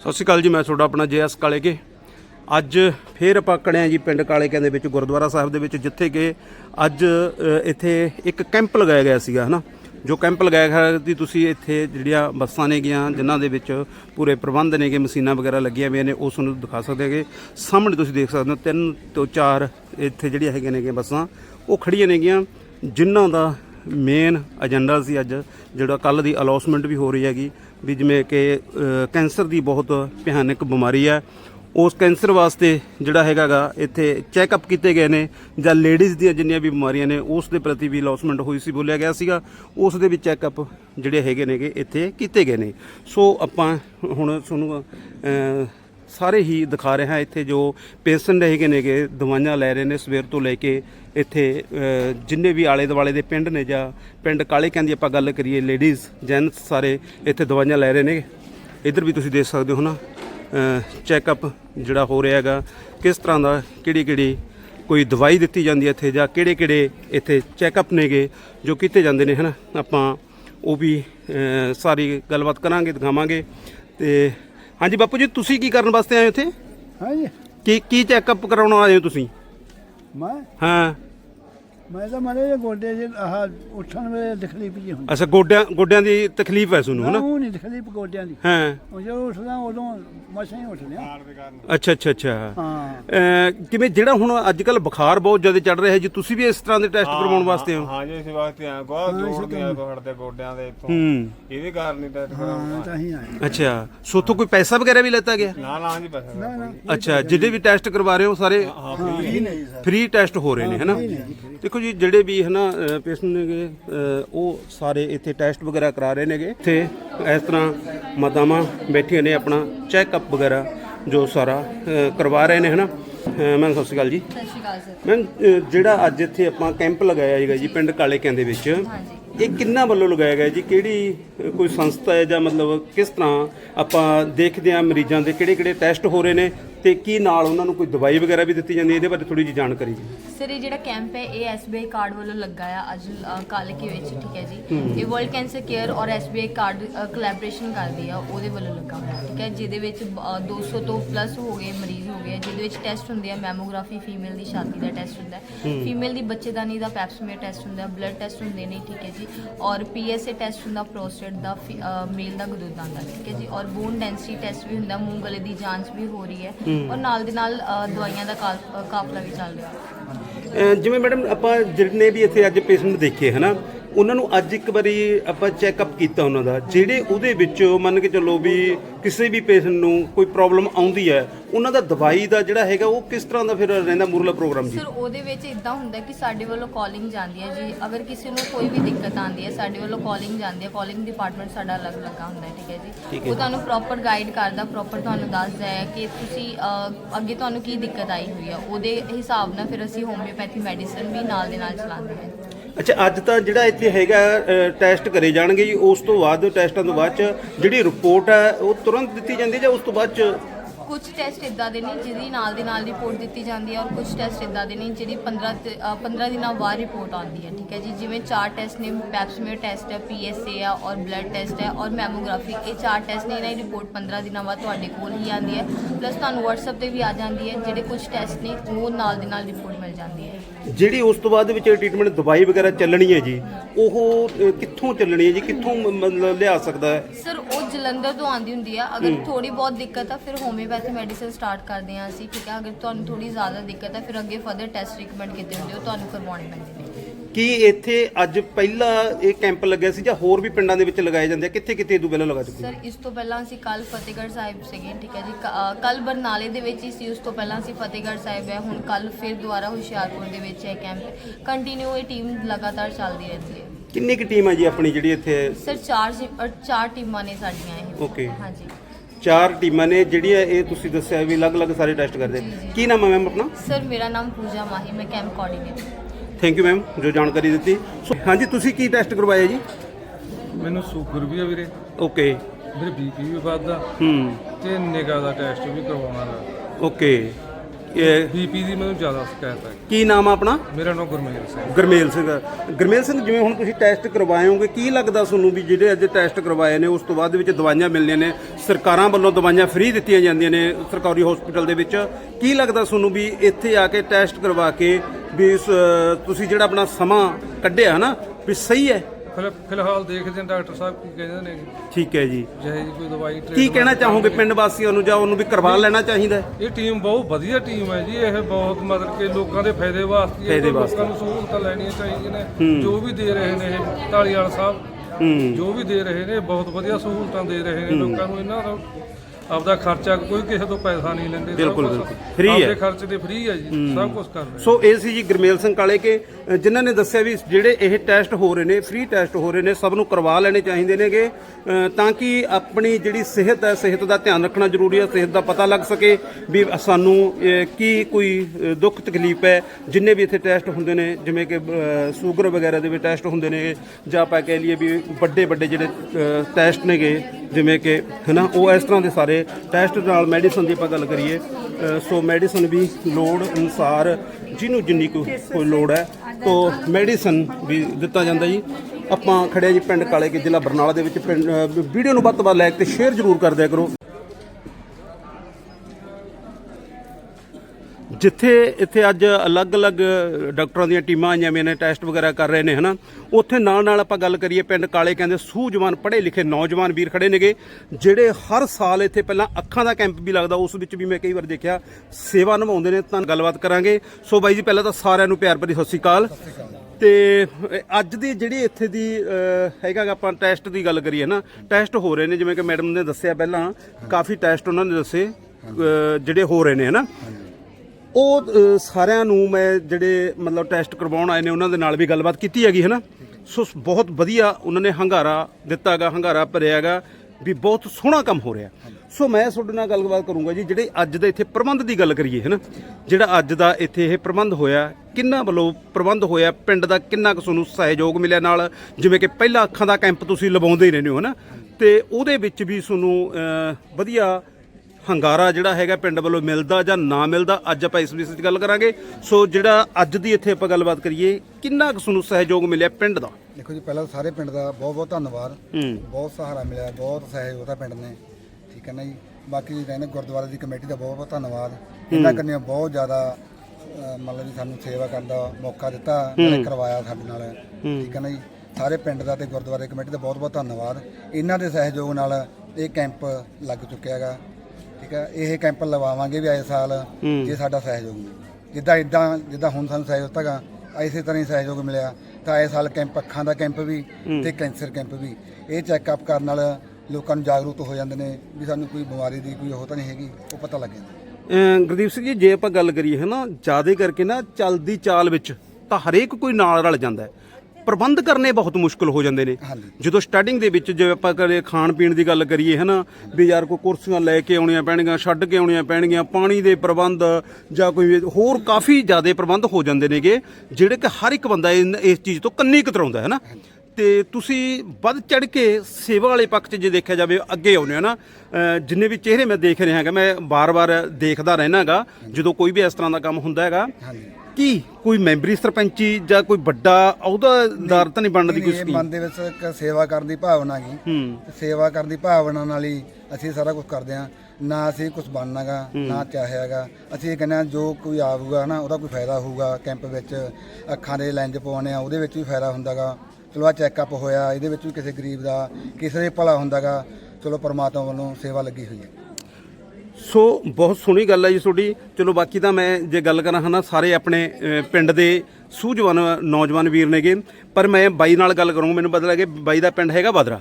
ਸਤਿ ਸ਼੍ਰੀ ਅਕਾਲ ਜੀ, ਮੈਂ ਤੁਹਾਡਾ ਆਪਣਾ ਜੇਐਸ ਕਾਲੇਕੇ। ਅੱਜ ਫੇਰ ਆਪਾਂ ਕੜਿਆ ਜੀ ਪਿੰਡ ਕਾਲੇਕਿਆਂ ਦੇ ਵਿੱਚ, ਗੁਰਦੁਆਰਾ ਸਾਹਿਬ ਦੇ ਵਿੱਚ, ਜਿੱਥੇ ਕਿ ਅੱਜ ਇੱਥੇ ਇੱਕ ਕੈਂਪ ਲਗਾਇਆ ਗਿਆ ਸੀਗਾ, ਹਨਾ? ਜੋ ਕੈਂਪ ਲਗਾਇਆ ਗਿਆ ਸੀ ਤੁਸੀਂ ਇੱਥੇ ਜਿਹੜੀਆਂ ਬੱਸਾਂ ਨੇ ਗੀਆਂ, ਜਿਨ੍ਹਾਂ ਦੇ ਵਿੱਚ ਪੂਰੇ ਪ੍ਰਬੰਧ ਨੇਗੇ ਮਸ਼ੀਨਾਂ ਵਗੈਰਾ ਲੱਗੀਆਂ ਹੋਈਆਂ ਨੇ, ਉਸ ਨੂੰ ਦਿਖਾ ਸਕਦੇ ਹੈਗੇ। ਸਾਹਮਣੇ ਤੁਸੀਂ ਦੇਖ ਸਕਦੇ ਹੋ, ਤਿੰਨ ਤੋਂ ਚਾਰ ਇੱਥੇ ਜਿਹੜੀਆਂ ਹੈਗੀਆਂ ਨੇਗੀਆਂ ਬੱਸਾਂ, ਉਹ ਖੜੀਆਂ ਨੇਗੀਆਂ ਜਿਨ੍ਹਾਂ ਦਾ ਮੇਨ ਏਜੰਡਾ ਸੀ ਅੱਜ, ਜਿਹੜਾ ਕੱਲ ਦੀ ਅਲੌਸਮੈਂਟ ਵੀ ਹੋ ਰਹੀ ਹੈਗੀ। ਵੀ ਜਿਵੇਂ ਕਿ ਕੈਂਸਰ ਦੀ ਬਹੁਤ ਭਿਆਨਕ ਬਿਮਾਰੀ ਹੈ। ਉਸ ਕੈਂਸਰ ਵਾਸਤੇ ਜਿਹੜਾ ਹੈਗਾਗਾ, ਇੱਥੇ ਚੈੱਕਅਪ ਕੀਤੇ ਗਏ ਨੇ, ਜਾਂ ਲੇਡੀਜ਼ ਦੀਆਂ ਜਿੰਨੀਆਂ ਵੀ ਬਿਮਾਰੀਆਂ ਨੇ, ਉਸ ਦੇ ਪ੍ਰਤੀ ਵੀ ਅਲੌਸਮੈਂਟ ਹੋਈ ਸੀ, ਬੋਲਿਆ ਗਿਆ ਸੀਗਾ। ਉਸ ਦੇ ਵੀ ਚੈੱਕਅਪ ਜਿਹੜੇ ਹੈਗੇ ਨੇਗੇ, ਇੱਥੇ ਕੀਤੇ ਗਏ ਨੇ। ਸੋ ਆਪਾਂ ਹੁਣ ਤੁਹਾਨੂੰ ਸਾਰੇ ਹੀ ਦਿਖਾ ਰਹੇ ਹਾਂ ਇੱਥੇ ਜੋ ਪੇਸ਼ੈਂਟ ਹੈਗੇ ਨੇਗੇ, ਦਵਾਈਆਂ ਲੈ ਰਹੇ ਨੇ ਸਵੇਰ ਤੋਂ ਲੈ ਕੇ ਇੱਥੇ ਜਿੰਨੇ ਵੀ ਆਲੇ ਦੁਆਲੇ ਦੇ ਪਿੰਡ ਨੇ ਜਾਂ ਪਿੰਡ ਕਾਲੇ ਕਹਿੰਦੀ ਆਪਾਂ ਗੱਲ ਕਰੀਏ ਲੇਡੀਜ਼ ਜੈਂਟਸ ਸਾਰੇ ਇੱਥੇ ਦਵਾਈਆਂ ਲੈ ਰਹੇ ਨੇ। ਇੱਧਰ ਵੀ ਤੁਸੀਂ ਦੇਖ ਸਕਦੇ ਹੋ ਨਾ ਚੈੱਕਅਪ ਜਿਹੜਾ ਹੋ ਰਿਹਾ ਹੈਗਾ ਕਿਸ ਤਰ੍ਹਾਂ ਦਾ ਕਿਹੜੀ ਕਿਹੜੀ ਕੋਈ ਦਵਾਈ ਦਿੱਤੀ ਜਾਂਦੀ ਹੈ ਇੱਥੇ ਜਾਂ ਕਿਹੜੇ ਕਿਹੜੇ ਇੱਥੇ ਚੈੱਕਅਪ ਨੇਗੇ ਜੋ ਕੀਤੇ ਜਾਂਦੇ ਨੇ ਹਨਾ? ਆਪਾਂ ਉਹ ਵੀ ਸਾਰੀ ਗੱਲਬਾਤ ਕਰਾਂਗੇ ਦਿਖਾਵਾਂਗੇ। ਤੇ ਹਾਂਜੀ ਬਾਪੂ ਜੀ ਤੁਸੀਂ ਕੀ ਕਰਨ ਵਾਸਤੇ ਆਏ ਹੋ ਇੱਥੇ? ਹਾਂਜੀ। ਕੀ ਕੀ ਚੈੱਕਅਪ ਕਰਾਉਣ ਆਏ ਹੋ ਤੁਸੀਂ? ਮੈਂ ਹਾਂ ਮੈਂ ਤਾਂ ਮਾਰੇ ਗੋਡੇ ਜੇ ਆਹ ਉੱਠਣ ਵੇਲੇ ਤਕਲੀਫ ਜੀ ਹੁੰਦੀ। ਅੱਛਾ ਗੋਡਿਆਂ ਗੋਡਿਆਂ ਦੀ ਤਕਲੀਫ ਹੈ ਤੁਹਾਨੂੰ ਹਨਾ? ਉਹ ਨਹੀਂ ਤਕਲੀਫ ਗੋਡਿਆਂ ਦੀ। ਹਾਂ। ਉਹ ਜਦੋਂ ਉੱਠਦਾ ਉਦੋਂ ਮਸਾਂ ਹੀ ਉੱਠਦੇ ਆ। ਅੱਛਾ ਅੱਛਾ ਅੱਛਾ। ਹਾਂ। ਕਿਵੇਂ ਜਿਹੜਾ ਹੁਣ ਅੱਜ ਕੱਲ ਬੁਖਾਰ ਬਹੁਤ ਜ਼ਿਆਦਾ ਚੜ ਰਿਹਾ ਹੈ ਜੀ ਤੁਸੀਂ ਵੀ ਇਸ ਤਰ੍ਹਾਂ ਦੇ ਟੈਸਟ ਕਰਵਾਉਣ ਵਾਸਤੇ ਹੋ? ਹਾਂ ਜੀ ਇਸ ਵਾਸਤੇ ਆ ਗੋਹਾ ਜੋੜਦੀਆਂ ਤੋਂ ਹਟਦੇ ਗੋਡਿਆਂ ਦੇ ਇੱਥੋਂ। ਹੂੰ। ਇਹਦੇ ਕਾਰਨ ਹੀ ਟੈਸਟ ਹਾਂ ਕਰਾਉਣਾ। ਤਾਂ ਹੀ ਆਏ ਅੱਛਾ ਸੋਥੋਂ ਕੋਈ ਪੈਸਾ ਵਗੈਰਾ ਵੀ ਲੈਤਾ ਗਿਆ? ਨਾ ਨਾ ਜੀ ਬਸ ਨਾ ਨਾ। ਅੱਛਾ ਜਿਹੜੇ ਵੀ ਟੈਸਟ ਕਰਵਾ ਰਹੇ ਹੋ ਸਾਰੇ? ਫ੍ਰੀ ਨਹੀਂ ਸਰ। ਫ੍ਰੀ ਟੈਸਟ ਹੋ ਰਹੇ ਨੇ ਹਨਾ? ਦੇਖੋ ਜੀ ਜਿਹੜੇ ਵੀ ਹਨਾ ਪੇਸ਼ੈਂਟ ਨੇਗੇ ਉਹ ਸਾਰੇ ਇੱਥੇ ਟੈਸਟ ਵਗੈਰਾ ਕਰਾ ਰਹੇ ਨੇਗੇ। ਇੱਥੇ ਇਸ ਤਰ੍ਹਾਂ ਮਾਤਾਵਾਂ ਬੈਠੀਆਂ ਨੇ ਆਪਣਾ ਚੈੱਕਅਪ ਵਗੈਰਾ ਜੋ ਸਾਰਾ ਕਰਵਾ ਰਹੇ ਨੇ ਹਨਾ। ਮੈਮ ਸਤਿ ਸ਼੍ਰੀ ਅਕਾਲ ਜੀ। ਸਤਿ ਸ਼੍ਰੀ ਅਕਾਲ ਸਰ। ਅਹ, ਜਿਹੜਾ ਅੱਜ ਇੱਥੇ ਆਪਾਂ ਕੈਂਪ ਲਗਾਇਆ ਹੈਗਾ ਜੀ ਪਿੰਡ ਕਾਲੇ ਕਹਿੰਦੇ ਵਿੱਚ ਹਾਂਜੀ। ਇਹ ਕਿੰਨਾ ਵੱਲੋਂ ਲਗਾਇਆ ਗਿਆ ਜੀ? ਕਿਹੜੀ ਕੋਈ ਸੰਸਥਾ ਹੈ ਜਾਂ ਮਤਲਬ ਕਿਸ ਤਰ੍ਹਾਂ ਆਪਾਂ ਦੇਖਦੇ ਹਾਂ ਮਰੀਜ਼ਾਂ ਦੇ ਕਿਹੜੇ ਕਿਹੜੇ ਟੈਸਟ ਹੋ ਰਹੇ ਨੇ? ਤੇ ਕੀ ਨਾਲ ਉਹਨਾਂ ਨੂੰ ਕੋਈ ਦਵਾਈ ਵਗੈਰਾ ਵੀ ਦਿੱਤੀ ਜਾਂਦੀ ਹੈ? ਇਹਦੇ ਬਾਰੇ ਥੋੜੀ ਜਿਹੀ ਜਾਣਕਾਰੀ ਜੀ। ਸਰ ਇਹ ਜਿਹੜਾ ਕੈਂਪ ਹੈ ਇਹ SBI ਕਾਰਡ ਵੱਲੋਂ ਲੱਗਾ ਆ। ਅੱਜ ਅ, ਕਾਲਕੇ ਵਿੱਚ ਠੀਕ ਹੈ ਜੀ? ਇਹ ਵਰਲਡ ਕੈਂਸਰ ਕੇਅਰ ਔਰ SBI ਕਾਰਡ ਕੋਲੈਬੋਰੇਸ਼ਨ ਕਰਦੀ ਆ ਉਹਦੇ ਵੱਲੋਂ ਲੱਗਾ ਹੋਇਆ ਠੀਕ ਹੈ? ਜਿਹਦੇ ਵਿੱਚ ਅ, 200 ਤੋਂ ਪਲੱਸ ਹੋ ਗਏ ਮਰੀਜ਼ ਹੋ ਗਏ ਜਿਹਦੇ ਵਿੱਚ ਟੈਸਟ ਹੁੰਦੇ ਆ ਮੈਮੋਗ੍ਰਾਫੀ ਫੀਮੇਲ ਦੀ ਛਾਤੀ ਦਾ ਟੈਸਟ ਹੁੰਦਾ ਹੈ। ਫੀਮੇਲ ਦੀ ਬੱਚੇਦਾਨੀ ਦਾ ਪੈਪਸਮੀਅਰ ਟੈਸਟ ਹੁੰਦਾ ਬਲੱਡ ਟੈਸਟ ਹੁੰਦੇ ਨੇ ਠੀਕ ਹੈ ਜੀ? ਔਰ PSA ਟੈਸਟ ਹੁੰਦਾ ਪ੍ਰੋਸਟੇਟ ਦਾ ਮੇਲ ਦਾ ਗਦੂਦਾਂ ਦਾ ਠੀਕ ਹੈ ਜੀ? ਔਰ ਬੋਨ ਡੈਂਸਿਟੀ ਟੈਸਟ ਵੀ ਹੁੰਦਾ ਮੂੰਹ ਗਲੇ ਦੀ ਜਾਂਚ ਵੀ ਹੋ ਰਹੀ ਹੈ। ਔਰ ਨਾਲ ਦੇ ਨਾਲ ਅ, ਦਵਾਈਆਂ ਦਾ ਕਾਲ- ਅ, ਕਾਫਲਾ ਵੀ ਚੱਲ ਰਿਹਾ। ਜਿਵੇਂ ਮੈਡਮ ਆਪਾਂ ਜਿੰਨੇ ਵੀ ਇੱਥੇ ਅੱਜ ਪੇਸ਼ੈਂਟ ਦੇਖੇ ਹਨਾ? ਉਹਨਾਂ ਨੂੰ ਅੱਜ ਇੱਕ ਵਾਰੀ ਆਪਾਂ ਚੈੱਕਅਪ ਕੀਤਾ ਉਹਨਾਂ ਦਾ ਜਿਹੜੇ ਉਹਦੇ ਵਿੱਚ ਮੰਨ ਕੇ ਚੱਲੋ ਵੀ ਕਿਸੇ ਵੀ ਪੇਸ਼ੈਂਟ ਨੂੰ ਕੋਈ ਪ੍ਰੋਬਲਮ ਆਉਂਦੀ ਹੈ ਉਹਨਾਂ ਦਾ ਦਵਾਈ ਦਾ ਜਿਹੜਾ ਹੈਗਾ ਉਹ ਕਿਸ ਤਰ੍ਹਾਂ ਦਾ ਫਿਰ ਰਹਿੰਦਾ ਮੁਰਲਾ ਪ੍ਰੋਗਰਾਮ ਜੀ? ਸਰ ਉਹਦੇ ਵਿੱਚ ਇਦਾਂ ਹੁੰਦਾ ਕਿ ਸਾਡੇ ਵੱਲੋਂ ਕਾਲਿੰਗ ਜਾਂਦੀ ਹੈ ਜੀ। ਅਗਰ ਕਿਸੇ ਨੂੰ ਕੋਈ ਵੀ ਦਿੱਕਤ ਆਉਂਦੀ ਹੈ ਸਾਡੇ ਵੱਲੋਂ ਕਾਲਿੰਗ ਜਾਂਦੀ ਹੈ। ਕਾਲਿੰਗ ਡਿਪਾਰਟਮੈਂਟ ਸਾਡਾ ਅਲੱਗ ਲੱਗਾ ਹੁੰਦਾ ਹੈ ਠੀਕ ਹੈ ਜੀ। ਉਹ ਤੁਹਾਨੂੰ ਪ੍ਰੋਪਰ ਗਾਈਡ ਕਰਦਾ ਪ੍ਰੋਪਰ ਤੁਹਾਨੂੰ ਦੱਸਦਾ ਹੈ ਕਿ ਤੁਸੀਂ ਅੱਗੇ ਤੁਹਾਨੂੰ ਕੀ ਦਿੱਕਤ ਆਈ ਹੋਈ ਹੈ। ਉਹਦੇ ਹਿਸਾਬ ਨਾਲ ਫਿਰ ਅਸੀਂ ਹੋਮਿਓਪੈਥੀ ਮੈਡੀਸਨ ਵੀ ਨਾਲ ਦੇ ਨਾਲ ਚਲਾਉਂਦੇ ਹਾਂ। ਅੱਛਾ, ਅੱਜ ਤਾਂ ਜਿਹੜਾ ਇੱਥੇ ਹੈਗਾ ਟੈਸਟ ਕਰੇ ਜਾਣਗੇ ਜੀ, ਉਸ ਤੋਂ ਬਾਅਦ ਟੈਸਟਾਂ ਤੋਂ ਬਾਅਦ ਚ ਜਿਹੜੀ ਰਿਪੋਰਟ ਹੈ, ਉਹ ਤੁਰੰਤ ਦਿੱਤੀ ਜਾਂਦੀ ਹੈ ਜਾਂ ਉਸ ਤੋਂ ਬਾਅਦ ਚ ਕੁਝ ਟੈਸਟ ਇਦਾਂ ਦੇ ਨੇ ਜਿਹਦੀ ਨਾਲ ਦੀ ਨਾਲ ਰਿਪੋਰਟ ਦਿੱਤੀ ਜਾਂਦੀ ਹੈ ਔਰ ਕੁਝ ਟੈਸਟ ਇਦਾਂ ਦੇ ਨੇ ਜਿਹੜੀ 15 ਤੇ- ਅ, 15 ਦਿਨਾਂ ਬਾਅਦ ਰਿਪੋਰਟ ਆਉਂਦੀ ਹੈ ਠੀਕ ਹੈ ਜੀ? ਜਿਵੇਂ ਚਾਰ ਟੈਸਟ ਨੇ ਪੈਪਸਮੀਅਰ ਟੈਸਟ ਹੈ ਪੀਐਸਏ ਆ ਔਰ ਬਲੱਡ ਟੈਸਟ ਹੈ ਔਰ ਮੈਮੋਗ੍ਰਾਫੀ ਇਹ ਚਾਰ ਟੈਸਟ ਨੇ ਇਹਨਾਂ ਦੀ ਰਿਪੋਰਟ 15 ਦਿਨਾਂ ਬਾਅਦ ਤੁਹਾਡੇ ਕੋਲ ਹੀ ਆਉਂਦੀ ਹੈ। ਪਲੱਸ ਤੁਹਾਨੂੰ WhatsApp ਤੇ ਵੀ ਆ ਜਾਂਦੀ ਹੈ ਜਿਹੜੇ ਕੁਝ ਟੈਸਟ ਨੇ ਉਹ ਨਾਲ ਦੇ ਨਾਲ ਰਿਪੋਰਟ ਮਿਲ ਜਾਂਦੀ ਹੈ। ਜਿਹੜੀ ਉਸ ਤੋਂ ਬਾਅਦ ਦੇ ਵਿੱਚ ਟ੍ਰੀਟਮੈਂਟ ਦਵਾਈ ਵਗੈਰਾ ਚੱਲਣੀ ਹੈ ਜੀ ਉਹ ਅਹ, ਕਿੱਥੋਂ ਚੱਲਣੀ ਹੈ ਜੀ? ਕਿੱਥੋਂ ਮ- ਮਤਲਬ ਲਿਆ ਸਕਦਾ ਹੈ? ਸਰ ਜਲੰਧਰ ਤੋਂ ਆਉਂਦੀ ਹੁੰਦੀ ਆ ਅਗਰ ਥੋੜੀ ਬਹੁਤ ਦਿੱਕਤ ਆ ਫਿਰ ਹੋਮਿਓਪੈਥੀ ਮੈਡੀਸਨ ਸਟਾਰਟ ਕਰਦੇ ਆ ਅਸੀਂ ਠੀਕ ਹੈ ਅਗਰ ਤੁਹਾਨੂੰ ਥੋੜੀ ਜ਼ਿਆਦਾ ਦਿੱਕਤ ਆ ਫਿਰ ਅੱਗੇ ਫਰਦਰ ਟੈਸਟ ਰਿਕਮੈਂਡ ਕੀਤੇ ਹੁੰਦੇ ਉਹ ਤੁਹਾਨੂੰ ਕਰਵਾਉਣੇ ਪੈਂਦੇ ਨੇ। ਕੀ ਇੱਥੇ ਅੱਜ ਪਹਿਲਾ ਇਹ ਕੈਂਪ ਲੱਗਿਆ ਸੀ ਜਾਂ ਹੋਰ ਵੀ ਪਿੰਡਾਂ ਦੇ ਵਿੱਚ ਲਗਾਏ ਜਾਂਦੇ ਆ? ਕਿੱਥੇ ਕਿੱਥੇ ਇਹ ਤੋਂ ਪਹਿਲਾਂ ਲਗਾ ਚੁੱਕੇ ਸਰ ਇਸ ਤੋਂ ਪਹਿਲਾਂ ਅਸੀਂ ਕੱਲ ਫਤਿਹਗੜ੍ਹ ਸਾਹਿਬ ਸੀਗੇ ਠੀਕ ਹੈ ਜੀ? ਕੱਲ ਬਰਨਾਲੇ ਦੇ ਵਿੱਚ ਹੀ ਸੀ ਉਸ ਤੋਂ ਪਹਿਲਾਂ ਅਸੀਂ ਫਤਿਹਗੜ੍ਹ ਸਾਹਿਬ ਹੈ ਹੁਣ ਕੱਲ ਫਿਰ ਦੁਬਾਰਾ ਹੁਸ਼ਿਆਰਪੁਰ ਦੇ ਵਿੱਚ ਹੈ ਕੈਂਪ ਕੰਟੀਨਿਊ ਇਹ ਟੀਮ ਲਗਾਤਾਰ ਚੱਲਦੀ ਰਹਿੰਦੀ ਹੈ। ਕਿੰਨੀ ਕੁ ਟੀਮ ਹੈ ਜੀ ਆਪਣੀ ਜਿਹੜੀ ਇੱਥੇ? ਸਰ ਚਾਰ ਜੀ- ਅ, ਚਾਰ ਟੀਮਾਂ ਨੇ ਸਾਡੀਆਂ ਇਹ। Okay. ਹਾਂਜੀ। ਚਾਰ ਟੀਮਾਂ ਨੇ ਜਿਹੜੀਆਂ ਇਹ ਤੁਸੀਂ ਦੱਸਿਆ ਵੀ ਅਲੱਗ-ਅਲੱਗ ਸਾਰੇ ਟੈਸਟ ਕਰਦੇ ਜੀ, ਜੀ। ਕੀ ਨਾਮ ਹੈ ਮੈਮ ਆਪਣਾ? ਸਰ ਮੇਰਾ ਨਾਮ ਪੂਜਾ ਮਾਹੀ ਮੈਂ camp coordinator thank you ma'am ਜੋ ਜਾਣਕਾਰੀ ਦਿੱਤੀ। ਸੋ, ਹਾਂਜੀ ਤੁਸੀਂ ਕੀ ਟੈਸਟ ਕਰਵਾਇਆ ਜੀ? ਮੈਨੂੰ ਸ਼ੂਗਰ ਵੀ ਆ ਵੀਰੇ। ਓਕੇ ਵੀਰੇ ਬੀਪੀ ਵੀ ਵੱਧਦਾ। ਹੂੰ। ਤੇ ਨਿਗਾ ਦਾ ਟੈਸਟ ਵੀ ਕਰਵਾਉਣਾ ਗਾ। ਓਕੇ ਇਹ ਬੀਪੀ ਦੀ ਮੈਨੂੰ ਜ਼ਿਆਦਾ ਸ਼ਿਕਾਇਤ ਹੈ। ਕੀ ਨਾਮ ਆ ਆਪਣਾ? ਮੇਰਾ ਨਾਮ ਗੁਰਮੇਲ ਸਿੰਘ ਗਰਮੇਲ ਸਿੰਘ। ਗੁਰਮੇਲ ਸਿੰਘ ਜਿਵੇਂ ਹੁਣ ਤੁਸੀਂ ਟੈਸਟ ਕਰਵਾਏ ਹੋਗੇ ਕੀ ਲੱਗਦਾ ਤੁਹਾਨੂੰ ਵੀ ਜਿਹੜੇ ਅੱਜ ਟੈਸਟ ਕਰਵਾਏ ਨੇ ਉਸ ਤੋਂ ਬਾਅਦ ਵਿੱਚ ਦਵਾਈਆਂ ਮਿਲਣੀਆਂ ਨੇ ਸਰਕਾਰਾਂ ਵੱਲੋਂ ਦਵਾਈਆਂ ਫ੍ਰੀ ਦਿੱਤੀਆਂ ਜਾਂਦੀਆਂ ਨੇ ਸਰਕਾਰੀ ਹਸਪੀਟਲ ਦੇ ਵਿੱਚ? ਕੀ ਲੱਗਦਾ ਤੁਹਾਨੂੰ ਵੀ ਇੱਥੇ ਆ ਕੇ ਟੈਸਟ ਕਰਵਾ ਕੇ ਵੀ ਇਸ- ਤੁਸੀਂ ਜਿਹੜਾ ਆਪਣਾ ਸਮਾਂ ਕੱਢਿਆ ਹਨਾ ਵੀ ਸਹੀ ਹੈ? ਫਿਲ- ਫਿਲਹਾਲ ਦੇਖਦੇ ਹਾਂ ਡਾਕਟਰ ਸਾਹਿਬ ਕੀ ਕਹਿੰਦੇ ਨੇ। ਠੀਕ ਹੈ ਜੀ। ਜਿਹੇ ਜੀ ਕੋਈ ਦਵਾਈ ਕੀ treatment ਕਹਿਣਾ ਚਾਹੋਗੇ ਪਿੰਡ ਵਾਸੀਆਂ ਨੂੰ ਜਾਂ ਉਹਨੂੰ ਵੀ ਕਰਵਾ ਲੈਣਾ ਚਾਹੀਦਾ ਹੈ? ਇਹ ਟੀਮ ਬਹੁਤ ਵਧੀਆ ਟੀਮ ਹੈ ਜੀ ਇਹ ਬਹੁਤ ਮਤਲਬ ਕਿ ਲੋਕਾਂ ਦੇ ਫਾਇਦੇ ਵਾਸਤੇ ਹੈ ਫਾਇਦੇ ਤੇ ਵਾਸਤੇ। ਲੋਕਾਂ ਨੂੰ ਸਹੂਲਤਾਂ ਲੈਣੀਆਂ ਚਾਹੀਦੀਆਂ ਨੇ। ਜੋ ਵੀ ਦੇ ਰਹੇ ਨੇ ਇਹ ਢਾਲੀਵਾਲ ਸਾਹਿਬ ਹੂੰ। ਜੋ ਵੀ ਦੇ ਰਹੇ ਨੇ ਬਹੁਤ ਵਧੀਆ ਸਹੂਲਤਾਂ ਦੇ ਰਹੇ ਨੇ ਲੋਕਾਂ ਨੂੰ ਇਹਨਾਂ ਦਾ ਆਪਦਾ ਖਰਚਾ ਕੋਈ ਕਿਸੇ ਤੋਂ ਪੈਸਾ ਨਹੀਂ ਲੈਂਦੇ ਸਭ ਬਿਲਕੁਲ, ਕੁਛ ਬਿਲਕੁਲ। Free ਹੈ। ਆਪਦੇ ਖਰਚੇ ਤੇ ਫ੍ਰੀ ਹੈ ਜੀ ਸਭ ਕੁਝ ਕਰ ਰਹੇ ਸੋ ਇਹ ਸੀ ਜੀ ਗੁਰਮੇਲ ਸਿੰਘ ਕਾਲੇ ਕੇ ਅ, ਜਿਨ੍ਹਾਂ ਨੇ ਦੱਸਿਆ ਵੀ ਜਿਹੜੇ ਇਹ ਟੈਸਟ ਹੋ ਰਹੇ ਨੇ ਫ੍ਰੀ ਟੈਸਟ ਹੋ ਰਹੇ ਨੇ ਸਭ ਨੂੰ ਕਰਵਾ ਲੈਣੇ ਚਾਹੀਦੇ ਨੇਗੇ ਅ, ਤਾਂ ਕਿ ਆਪਣੀ ਜਿਹੜੀ ਸਿਹਤ ਹੈ ਸਿਹਤ ਦਾ ਧਿਆਨ ਰੱਖਣਾ ਜ਼ਰੂਰੀ ਹੈ ਸਿਹਤ ਦਾ ਪਤਾ ਲੱਗ ਸਕੇ ਵੀ ਸਾਨੂੰ ਅ, ਕੀ ਕੋਈ ਅ, ਦੁੱਖ ਤਕਲੀਫ ਹੈ ਜਿੰਨੇ ਵੀ ਇੱਥੇ ਟੈਸਟ ਹੁੰਦੇ ਨੇ ਜਿਵੇਂ ਕਿ ਅ, ਸ਼ੂਗਰ ਵਗੈਰਾ ਦੇ ਵੀ ਟੈਸਟ ਹੁੰਦੇ ਨੇ ਜਾਂ ਆਪਾਂ ਕਹਿ ਲਈਏ ਵੀ ਵੱਡੇ ਵੱਡੇ ਜਿਹੜੇ ਟੈਸਟ ਨੇਗੇ ਜਿਵੇਂ ਕਿ ਹਨਾ ਉਹ ਇਸ ਤਰ੍ਹਾਂ ਦੇ ਸਾਰੇ ਟੈਸਟ ਨਾਲ ਮੈਡੀਸਨ ਦੀ ਆਪਾਂ ਗੱਲ ਕਰੀਏ ਸੋ ਮੈਡੀਸਨ ਵੀ ਲੋੜ ਅਨੁਸਾਰ ਜਿਹਨੂੰ ਜਿੰਨੀ ਕੋਈ ਕੋਈ ਲੋੜ ਹੈ, ਤੋ ਮੈਡੀਸਨ ਵੀ ਦਿੱਤਾ ਜਾਂਦਾ ਜੀ। ਆਪਾਂ ਖੜਿਆ ਜੀ ਪਿੰਡ ਕਾਲੇ ਕੇ ਜ਼ਿਲ੍ਹਾ ਬਰਨਾਲਾ ਦੇ ਵਿੱਚ। ਪਿੰਡ ਵੀਡੀਓ ਨੂੰ ਵੱਧ ਤੋਂ ਵੱਧ ਲਾਈਕ ਤੇ ਸ਼ੇਅਰ ਜ਼ਰੂਰ ਕਰ ਦਿਆ ਕਰੋ। ਜਿੱਥੇ ਇੱਥੇ ਅੱਜ ਅਲੱਗ-ਅਲੱਗ ਡਾਕਟਰਾਂ ਦੀਆਂ ਟੀਮਾਂ ਆਈਆਂ ਨੇ ਟੈਸਟ ਵਗੈਰਾ ਕਰ ਰਹੇ ਨੇ ਹਨਾ? ਉੱਥੇ ਨਾਲ ਨਾਲ ਆਪਾਂ ਗੱਲ ਕਰੀਏ ਪਿੰਡ ਕਾਲੇ ਕਹਿੰਦੇ ਸੂਝਵਾਨ ਪੜ੍ਹੇ ਲਿਖੇ ਨੌਜਵਾਨ ਵੀਰ ਖੜੇ ਨੇਗੇ ਜਿਹੜੇ ਹਰ ਸਾਲ ਇੱਥੇ ਪਹਿਲਾਂ ਅੱਖਾਂ ਦਾ ਕੈਂਪ ਵੀ ਲੱਗਦਾ ਉਸ ਵਿੱਚ ਵੀ ਮੈਂ ਕਈ ਵਾਰ ਦੇਖਿਆ ਸੇਵਾ ਨਿਭਾਉਂਦੇ ਨੇ ਤਾਂ ਗੱਲਬਾਤ ਕਰਾਂਗੇ। ਸੋ ਬਾਈ ਜੀ ਪਹਿਲਾਂ ਤਾਂ ਸਾਰਿਆਂ ਨੂੰ ਪਿਆਰ ਭਰੀ ਸਤਿ ਸ਼੍ਰੀ ਅਕਾਲ। ਤੇ ਅੱਜ ਦੀ ਜਿਹੜੀ ਇੱਥੇ ਦੀ ਹੈਗਾ ਆਪਾਂ ਟੈਸਟ ਦੀ ਗੱਲ ਕਰੀਏ ਨਾ ਟੈਸਟ ਹੋ ਰਹੇ ਨੇ ਜਿਵੇਂ ਕਿ ਮੈਡਮ ਨੇ ਦੱਸਿਆ ਪਹਿਲਾਂ ਕਾਫੀ ਟੈਸਟ ਉਹਨਾਂ ਨੇ ਦੱਸੇ ਜਿਹੜੇ ਹੋ ਰਹੇ ਨੇ ਹਨਾ? ਉਹ ਅ, ਸਾਰਿਆਂ ਨੂੰ ਮੈਂ ਜਿਹੜੇ ਮਤਲਬ ਟੈਸਟ ਕਰਵਾਉਣ ਆਏ ਨੇ ਉਹਨਾਂ ਦੇ ਨਾਲ ਵੀ ਗੱਲਬਾਤ ਕੀਤੀ ਹੈਗੀ ਹੈ ਨਾ ਸੋ ਸ- ਬਹੁਤ ਵਧੀਆ ਉਹਨਾਂ ਨੇ ਹੰਗਾਰਾ ਦਿੱਤਾਗਾ ਹੰਗਾਰਾ ਭਰਿਆਗਾ ਵੀ ਬਹੁਤ ਸੋਹਣਾ ਕੰਮ ਹੋ ਰਿਹਾ। ਸੋ ਮੈਂ ਤੁਹਾਡੇ ਨਾਲ ਗੱਲਬਾਤ ਕਰੂੰਗਾ ਜੀ ਜਿਹੜੇ ਅੱਜ ਦੇ ਇੱਥੇ ਪ੍ਰਬੰਧ ਦੀ ਗੱਲ ਕਰੀਏ ਹੈ ਨਾ ਜਿਹੜਾ ਅੱਜ ਦਾ ਇੱਥੇ ਇਹ ਪ੍ਰਬੰਧ ਹੋਇਆ ਕਿੰਨਾ ਵੱਲੋਂ ਪ੍ਰਬੰਧ ਹੋਇਆ ਪਿੰਡ ਦਾ ਕਿੰਨਾ ਕੁ ਤੁਹਾਨੂੰ ਸਹਿਯੋਗ ਮਿਲਿਆ ਨਾਲ? ਜਿਵੇਂ ਕਿ ਪਹਿਲਾਂ ਅੱਖਾਂ ਦਾ ਕੈਂਪ ਤੁਸੀਂ ਲਵਾਉਂਦੇ ਹੀ ਰਹਿੰਦੇ ਹੋ ਹੈ ਨਾ ਤੇ ਉਹਦੇ ਵਿੱਚ ਵੀ ਤੁਹਾਨੂੰ ਅ, ਵਧੀਆ ਹੰਗਾਰਾ ਜਿਹੜਾ ਹੈਗਾ ਪਿੰਡ ਵੱਲੋਂ ਮਿਲਦਾ ਜਾਂ ਨਾ ਮਿਲਦਾ ਅੱਜ ਆਪਾਂ ਇਸ ਵਿਸ਼ੇ 'ਚ ਗੱਲ ਕਰਾਂਗੇ। ਸੋ ਜਿਹੜਾ ਅੱਜ ਦੀ ਇੱਥੇ ਆਪਾਂ ਗੱਲਬਾਤ ਕਰੀਏ ਕਿੰਨਾ ਕੁ ਤੁਹਾਨੂੰ ਸਹਿਯੋਗ ਮਿਲਿਆ ਪਿੰਡ ਦਾ? ਦੇਖੋ ਜੀ ਪਹਿਲਾਂ ਸਾਰੇ ਪਿੰਡ ਦਾ ਬਹੁਤ ਬਹੁਤ ਧੰਨਵਾਦ। ਬਹੁਤ ਸਹਾਰਾ ਮਿਲਿਆ ਬਹੁਤ ਸਹਿਯੋਗ ਦਿੱਤਾ ਪਿੰਡ ਨੇ। ਠੀਕ ਹੈ ਨਾ ਜੀ? ਬਾਕੀ ਜੀ ਕਹਿੰਦੇ ਗੁਰਦੁਆਰੇ ਦੀ ਕਮੇਟੀ ਦਾ ਬਹੁਤ ਬਹੁਤ ਧੰਨਵਾਦ। ਇਹਨਾਂ ਕੰਨੇ ਬਹੁਤ ਜ਼ਿਆਦਾ ਮਤਲਬ ਵੀ ਸਾਨੂੰ ਸੇਵਾ ਕਰਨ ਦਾ ਮੌਕਾ ਦਿੱਤਾ ਨਾਲੇ ਕਰਵਾਇਆ ਸਾਡੇ ਨਾਲ। ਠੀਕ ਹੈ ਨਾ ਜੀ? ਸਾਰੇ ਪਿੰਡ ਦਾ ਤੇ ਗੁਰਦੁਆਰੇ ਕਮੇਟੀ ਦਾ ਬਹੁਤ ਬਹੁਤ ਧੰਨਵਾਦ। ਇਹਨਾਂ ਦੇ ਸਹਿਯੋਗ ਨਾਲ ਇਹ ਕੈਂਪ ਲੱਗ ਚੁੱਕਿਆ ਹੈਗਾ। ਠੀਕ ਹੈ ਇਹ ਕੈਂਪ ਲਵਾਵਾਂਗੇ ਵੀ ਆਏ ਸਾਲ ਜੇ ਸਾਡਾ ਸਹਿਯੋਗ ਮਿਲੇ। ਜਿੱਦਾਂ ਇਦਾਂ ਜਿੱਦਾਂ ਹੁਣ ਸਾਨੂੰ ਸਹਿਯੋਗ ਦਿੱਤਾਗਾ ਇਸੇ ਤਰ੍ਹਾਂ ਹੀ ਸਹਿਯੋਗ ਮਿਲਿਆ। ਤਾਂ ਆਏ ਸਾਲ ਕੈਂਪ ਅੱਖਾਂ ਦਾ ਕੈਂਪ ਵੀ ਤੇ ਕੈਂਸਰ ਕੈਂਪ ਵੀ। ਇਹ ਚੈੱਕਅਪ ਕਰਨ ਨਾਲ ਲੋਕਾਂ ਨੂੰ ਜਾਗਰੂਕ ਹੋ ਜਾਂਦੇ ਨੇ ਵੀ ਸਾਨੂੰ ਕੋਈ ਬਿਮਾਰੀ ਦੀ ਕੋਈ ਉਹ ਤਾਂ ਨਹੀਂ ਹੈਗੀ ਉਹ ਪਤਾ ਲੱਗ ਜਾਂਦਾ। ਗੁਰਦੀਪ ਸਿੰਘ ਜੀ ਜੇ ਆਪਾਂ ਗੱਲ ਕਰੀਏ ਹੈ ਨਾ ਜ਼ਿਆਦਾ ਕਰਕੇ ਨਾ ਚੱਲਦੀ ਚਾਲ ਵਿੱਚ ਤਾਂ ਹਰੇਕ ਕੋਈ ਨਾਲ ਰਲ ਜਾਂਦਾ ਹੈ। ਪ੍ਰਬੰਧ ਕਰਨੇ ਬਹੁਤ ਮੁਸ਼ਕਲ ਹੋ ਜਾਂਦੇ ਨੇ। ਜਦੋਂ ਸਟਾਰਟਿੰਗ ਦੇ ਵਿੱਚ ਜੇ ਆਪਾਂ ਕਰੇ ਖਾਣ ਪੀਣ ਦੀ ਗੱਲ ਕਰੀਏ ਹੈ ਨਾ ਵੀ ਯਾਰ ਕੋਈ ਕੁਰਸੀਆਂ ਲੈ ਕੇ ਆਉਣੀਆਂ ਪੈਣਗੀਆਂ ਛੱਡ ਕੇ ਆਉਣੀਆਂ ਪੈਣਗੀਆਂ ਪਾਣੀ ਦੇ ਪ੍ਰਬੰਧ ਜਾਂ ਕੋਈ ਹੋਰ ਕਾਫੀ ਜ਼ਿਆਦਾ ਪ੍ਰਬੰਧ ਹੋ ਜਾਂਦੇ ਨੇਗੇ ਜਿਹੜੇ ਕਿ ਹਰ ਇੱਕ ਬੰਦਾ ਇਸ ਚੀਜ਼ ਤੋਂ ਕੰਨੀ ਕਤਰਾਉਂਦਾ ਹੈ ਨਾ ਤੇ ਤੁਸੀਂ ਵੱਧ ਚੜ ਕੇ ਸੇਵਾ ਵਾਲੇ ਪੱਖ 'ਚ ਜੇ ਦੇਖਿਆ ਜਾਵੇ ਅੱਗੇ ਆਉਂਦੇ ਹੋ ਨਾ ਜਿੰਨੇ ਵੀ ਚਿਹਰੇ ਮੈਂ ਦੇਖ ਰਿਹਾ ਹੈਗਾ ਮੈਂ ਬਾਰ-ਬਾਰ ਦੇਖਦਾ ਰਹਿਣਾਗਾ ਜਦੋਂ ਕੋਈ ਵੀ ਇਸ ਤਰ੍ਹਾਂ ਦਾ ਕੰਮ ਹੁੰਦਾ ਹੈਗਾ। ਕੀ ਕੋਈ ਮੈਂਬਰੀ ਸਰਪੰਚੀ ਜਾਂ ਕੋਈ ਵੱਡਾ ਅਹੁਦਾਦਾਰ ਤਾਂ ਨਹੀਂ ਬਣਨ ਦੀ ਕੋਈ ਸਕੀਮ? ਮਨ ਦੇ ਵਿੱਚ ਇੱਕ ਸੇਵਾ ਕਰਨ ਦੀ ਭਾਵਨਾ ਗਈ ਹੂੰ। ਸੇਵਾ ਕਰਨ ਦੀ ਭਾਵਨਾ ਨਾਲ ਹੀ ਅਸੀਂ ਸਾਰਾ ਕੁਝ ਕਰਦੇ ਹਾਂ। ਨਾ ਅਸੀਂ ਕੁਝ ਬਣਨਾਗਾ ਨਾ ਚਾਹਿਆਗਾ। ਅਸੀਂ ਇਹ ਕਹਿੰਦੇ ਹਾਂ ਜੋ ਕੋਈ ਆਊਗਾ ਨਾ ਉਹਦਾ ਕੋਈ ਫਾਇਦਾ ਹੋਊਗਾ ਕੈਂਪ ਵਿੱਚ। ਅੱਖਾਂ ਦੇ ਲੈਂਜ ਪਵਾਉਣੇ ਆ ਉਹਦੇ ਵਿੱਚ ਵੀ ਫਾਇਦਾ ਹੁੰਦਾਗਾ। ਚਲੋ ਆ ਚੈੱਕਅਪ ਹੋਇਆ ਇਹਦੇ ਵਿੱਚ ਵੀ ਕਿਸੇ ਗਰੀਬ ਦਾ ਕਿਸੇ ਦੇ ਭਲਾ ਹੁੰਦਾਗਾ। ਚਲੋ ਪਰਮਾਤਮਾ ਵੱਲੋਂ ਸੇਵਾ ਲੱਗੀ ਹੋਈ ਹੈ। ਸੋ ਬਹੁਤ ਸੋਹਣੀ ਗੱਲ ਹੈ ਜੀ ਤੁਹਾਡੀ। ਚਲੋ ਬਾਕੀ ਤਾਂ ਮੈਂ ਜੇ ਗੱਲ ਕਰਾਂ ਹਨਾ ਸਾਰੇ ਆਪਣੇ ਪਿੰਡ ਦੇ ਸੂਝਵਾਨ ਨੌਜਵਾਨ ਵੀਰ ਨੇਗੇ। ਪਰ ਮੈਂ ਬਾਈ ਨਾਲ ਗੱਲ ਕਰੂੰਗਾ ਮੈਨੂੰ ਪਤਾ ਲੱਗੇ ਬਾਈ ਦਾ ਪਿੰਡ ਹੈਗਾ ਬਦਰਾ।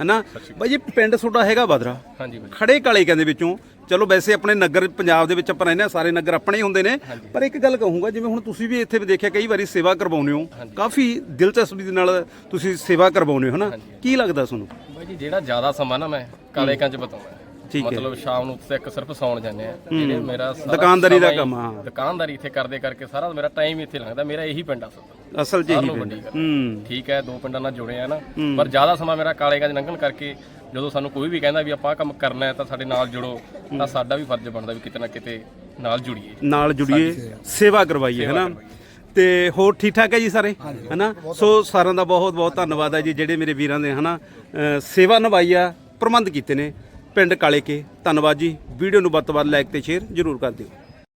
ਹੈਨਾ? ਬਾਈ ਜੀ ਪਿੰਡ ਤੁਹਾਡਾ ਹੈਗਾ ਬਦਰਾ। ਹਾਂਜੀ ਖੜੇ ਕਾਲੇ ਕਹਿੰਦੇ ਵਿੱਚੋਂ। ਚਲੋ ਵੈਸੇ ਆਪਣੇ ਨਗਰ ਪੰਜਾਬ ਦੇ ਵਿੱਚ ਆਪਾਂ ਰਹਿੰਦੇ ਹਾਂ ਸਾਰੇ ਨਗਰ ਆਪਣੇ ਹੀ ਹੁੰਦੇ ਨੇ। ਪਰ ਇੱਕ ਗੱਲ ਕਹੂੰਗਾ ਜਿਵੇਂ ਹੁਣ ਤੁਸੀਂ ਵੀ ਇੱਥੇ ਵੀ ਦੇਖਿਆ ਕਈ ਵਾਰੀ ਸੇਵਾ ਕਰਵਾਉਂਦੇ ਹੋ। ਕਾਫੀ ਦਿਲਚਸਪੀ ਦੇ ਨਾਲ ਤੁਸੀਂ ਸੇਵਾ ਕਰਵਾਉਂਦੇ ਹੋ ਹਨਾ? ਕੀ ਲੱਗਦਾ ਤੁਹਾਨੂੰ? ਬਾਈ ਜੀ ਜਿਹੜਾ ਜ਼ਿਆਦਾ ਸਮਾਂ ਨਾ ਮੈਂ ਕਾਲੇ ਕੰਚ ਬਤਾਉਣਾ ਠੀਕ ਹੈ। ਮਤਲਬ ਸ਼ਾਮ ਨੂੰ ਇੱਕ ਸਿਰਫ ਸੌਣ ਜਾਂਦੇ ਆ। ਜਿਹੜੇ ਮੇਰਾ ਦੁਕਾਨਦਾਰੀ ਦਾ ਕੰਮ, ਹਾਂ। ਦੁਕਾਨਦਾਰੀ ਇੱਥੇ ਕਰਦੇ ਕਰਕੇ ਸਾਰਾ ਮੇਰਾ ਟਾਈਮ ਇੱਥੇ ਲੰਘਦਾ। ਮੇਰਾ ਇਹੀ ਪਿੰਡ ਆ ਸਭ ਅਸਲ ਜੀ ਹੀ ਹੂੰ। ਠੀਕ ਹੈ ਦੋ ਪਿੰਡਾਂ ਨਾਲ ਜੁੜੇ ਆ ਨਾ। ਪਰ ਜ਼ਿਆਦਾ ਸਮਾਂ ਮੇਰਾ ਕਾਲੇਗੰਜ ਲੰਘਣ ਕਰਕੇ ਜਦੋਂ ਸਾਨੂੰ ਕੋਈ ਵੀ ਕਹਿੰਦਾ ਵੀ ਆਪਾਂ ਕੰਮ ਕਰਨਾ ਹੈ ਤਾਂ ਸਾਡੇ ਨਾਲ ਜੁੜੋ ਤਾਂ ਸਾਡਾ ਵੀ ਫਰਜ਼ ਬਣਦਾ ਵੀ ਕਿਤੇ ਨਾ ਕਿਤੇ ਨਾਲ ਜੁੜੀਏ। ਨਾਲ ਜੁੜੀਏ ਸੇਵਾ ਕਰਵਾਈਏ ਹੈਨਾ? ਤੇ ਹੋਰ ਠੀਕ ਠਾਕ ਹੈ ਜੀ ਸਾਰੇ? ਹੈਨਾ? ਸੋ ਸਾਰਿਆਂ ਦਾ ਬਹੁਤ ਬਹੁਤ ਧੰਨਵਾਦ ਹੈ ਜੀ ਜਿਹੜੇ ਮੇਰੇ ਵੀਰਾਂ ਨੇ ਹੈਨਾ ਸੇਵਾ ਨਿਭਾਈ ਆ ਪ੍ਰਬੰਧ ਕੀਤੇ ਨੇ। ਪਿੰਡ ਕਾਲੇਕੇ। ਧੰਨਵਾਦ ਜੀ। ਵੀਡੀਓ ਨੂੰ ਵੱਧ ਤੋਂ ਵੱਧ ਲਾਈਕ ਤੇ ਸ਼ੇਅਰ ਜ਼ਰੂਰ ਕਰ ਦਿਓ।